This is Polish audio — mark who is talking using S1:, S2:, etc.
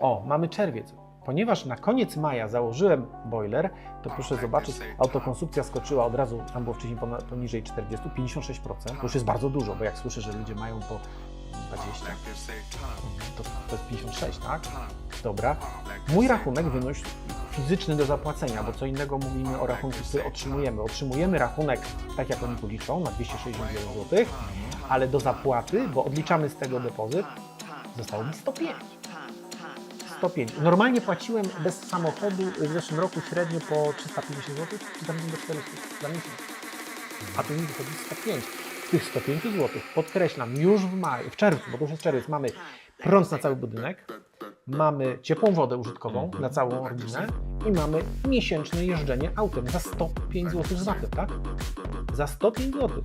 S1: O, mamy czerwiec. Ponieważ na koniec maja założyłem boiler, to proszę zobaczyć, autokonsumpcja skoczyła od razu, tam było wcześniej poniżej 40, 56%. To już jest bardzo dużo, bo jak słyszę, że ludzie mają po 20, to, to jest 56, tak? Dobra. Mój rachunek wynosi fizyczny do zapłacenia, bo co innego mówimy o rachunku, który otrzymujemy. Otrzymujemy rachunek, tak jak oni tu liczą, na 261 zł, ale do zapłaty, bo odliczamy z tego depozyt, zostało mi 105. 105. Normalnie płaciłem bez samochodu w zeszłym roku średnio po 350 zł, czy tam do 400 za miesiąc. A tu mi wychodzi 105. Z tych 105 zł, podkreślam, już w maju, w czerwcu, bo to już jest czerwiec, mamy prąd na cały budynek, mamy ciepłą wodę użytkową na całą rodzinę i mamy miesięczne jeżdżenie autem za 105 zł z tak? Za 105 zł.